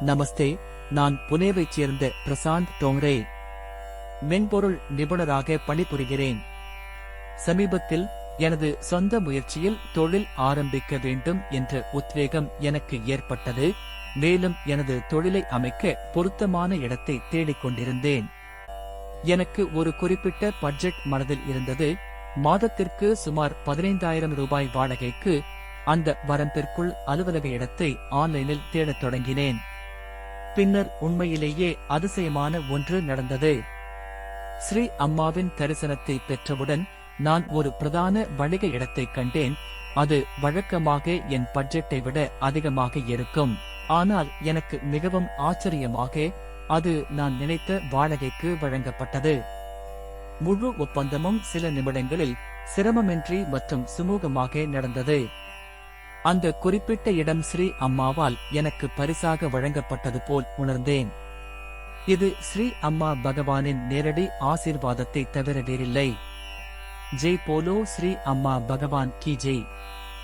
நமஸ்தே நான் புனேவைச் சேர்ந்த பிரசாந்த் டோங்ரே. மென்பொருள் நிபுணராக பணிபுரிகிறேன். சமீபத்தில் எனது சொந்த முயற்சியில் தொழில் ஆரம்பிக்க வேண்டும் என்ற உத்வேகம் எனக்கு ஏற்பட்டது. மேலும் எனது தொழிலை அமைக்க பொருத்தமான இடத்தை தேடிக்கொண்டிருந்தேன் எனக்கு ஒரு குறிப்பிட்ட பட்ஜெட் மனதில் இருந்தது. மாதத்திற்கு சுமார் பதினைந்தாயிரம் ரூபாய் வாடகைக்கு அந்த வரம்பிற்குள் அலுவலக இடத்தை ஆன்லைனில் தேடத் தொடங்கினேன். பின்னர் உண்மையிலேயே அதிசயமான ஒன்று நடந்தது. ஸ்ரீ அம்மாவின் தரிசனத்தை பெற்றவுடன் நான் ஒரு பிரதான வணிக இடத்தை கண்டேன். அது வழக்கமாக என் பட்ஜெட்டை விட அதிகமாக இருக்கும். ஆனால் எனக்கு மிகவும் ஆச்சரியமாக அது நான் நினைத்த வாடகைக்கு வழங்கப்பட்டது. முழு ஒப்பந்தமும் சில நிமிடங்களில் சிரமமின்றி மற்றும் சுமூகமாக நடந்தது. அந்த குறிப்பிட்ட இடம் ஸ்ரீ அம்மாவால் எனக்கு பரிசாக வழங்கப்பட்டது போல் உணர்ந்தேன். இது ஸ்ரீ அம்மா பகவானின் நேரடி ஆசீர்வாதத்தை தவிர வேறில்லை. ஜெய் போலோ ஸ்ரீ அம்மா பகவான் கி ஜெய்.